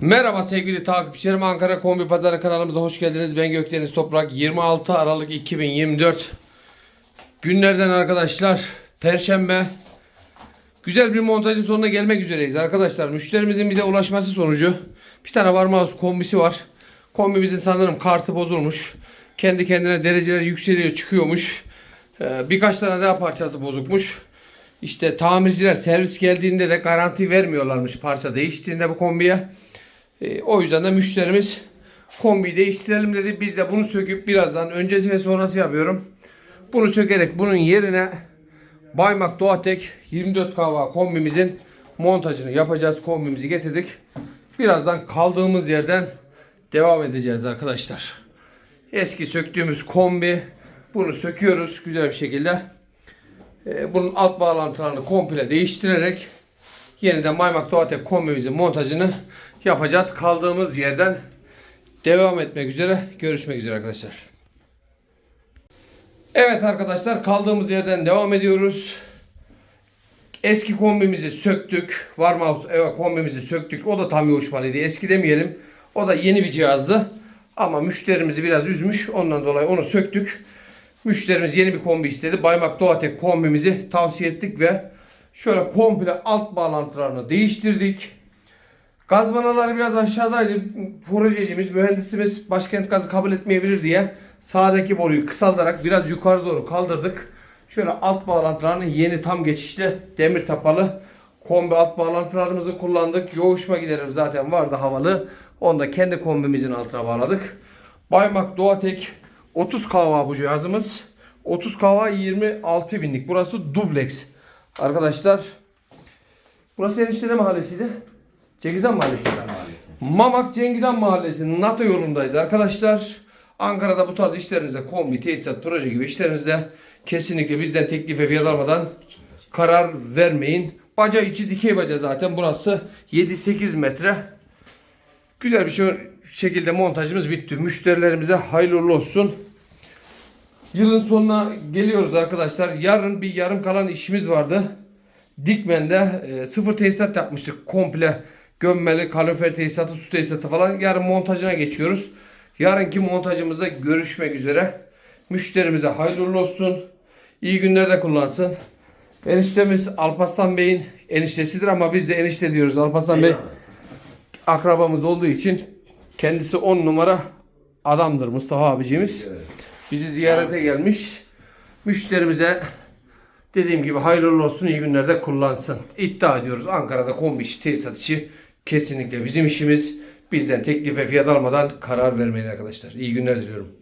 Merhaba sevgili takipçilerim Ankara Kombi Pazarı kanalımıza hoş geldiniz. Ben Gökdeniz Toprak 26 Aralık 2024 günlerden arkadaşlar Perşembe güzel bir montajın sonuna gelmek üzereyiz arkadaşlar. Müşterimizin bize ulaşması sonucu bir tane Varmaus kombisi var. Kombimizin sanırım kartı bozulmuş. Kendi kendine dereceler yükseliyor çıkıyormuş. Ee, birkaç tane daha parçası bozukmuş. İşte tamirciler servis geldiğinde de garanti vermiyorlarmış parça değiştiğinde bu kombiye. E, o yüzden de müşterimiz kombiyi değiştirelim dedi. Biz de bunu söküp birazdan öncesi ve sonrası yapıyorum. Bunu sökerek bunun yerine Baymak Doğatek 24 kava kombimizin montajını yapacağız. Kombimizi getirdik. Birazdan kaldığımız yerden devam edeceğiz arkadaşlar. Eski söktüğümüz kombi bunu söküyoruz güzel bir şekilde. E, bunun alt bağlantılarını komple değiştirerek yeniden Maymak Doğatek kombimizin montajını yapacağız. Kaldığımız yerden devam etmek üzere. Görüşmek üzere arkadaşlar. Evet arkadaşlar kaldığımız yerden devam ediyoruz. Eski kombimizi söktük. Warmouse evet, kombimizi söktük. O da tam yoğuşmalıydı. Eski demeyelim. O da yeni bir cihazdı. Ama müşterimizi biraz üzmüş. Ondan dolayı onu söktük. Müşterimiz yeni bir kombi istedi. Baymak Doğatek kombimizi tavsiye ettik ve şöyle komple alt bağlantılarını değiştirdik. Gaz vanaları biraz aşağıdaydı. Projecimiz, mühendisimiz başkent gazı kabul etmeyebilir diye sağdaki boruyu kısaltarak biraz yukarı doğru kaldırdık. Şöyle alt bağlantılarını yeni tam geçişli demir tapalı kombi alt bağlantılarımızı kullandık. Yoğuşma giderir zaten vardı havalı. Onu da kendi kombimizin altına bağladık. Baymak Doğatek 30 kava bu cihazımız. 30 kava 26 binlik. Burası dubleks. Arkadaşlar burası Eniştede mahallesiydi. Cengizhan Mahallesi. Mamak Cengizhan Mahallesi NATO yolundayız arkadaşlar. Ankara'da bu tarz işlerinizde kombi, tesisat, proje gibi işlerinizde kesinlikle bizden teklif ve fiyat almadan karar vermeyin. Baca içi dikey baca zaten burası 7-8 metre. Güzel bir şekilde montajımız bitti. Müşterilerimize hayırlı olsun. Yılın sonuna geliyoruz arkadaşlar. Yarın bir yarım kalan işimiz vardı. Dikmen'de e, sıfır tesisat yapmıştık. Komple gömmeli, kalorifer tesisatı, su tesisatı falan. Yarın montajına geçiyoruz. Yarınki montajımızda görüşmek üzere. Müşterimize hayırlı olsun. İyi günlerde kullansın. Eniştemiz Alparslan Bey'in eniştesidir ama biz de enişte diyoruz. Alparslan Bey akrabamız olduğu için kendisi 10 numara adamdır Mustafa abiciğimiz. Bizi ziyarete gelmiş. Müşterimize dediğim gibi hayırlı olsun iyi günlerde kullansın. İddia ediyoruz Ankara'da kombi işi, tesisat işi kesinlikle bizim işimiz. Bizden teklif ve fiyat almadan karar vermeyin arkadaşlar. İyi günler diliyorum.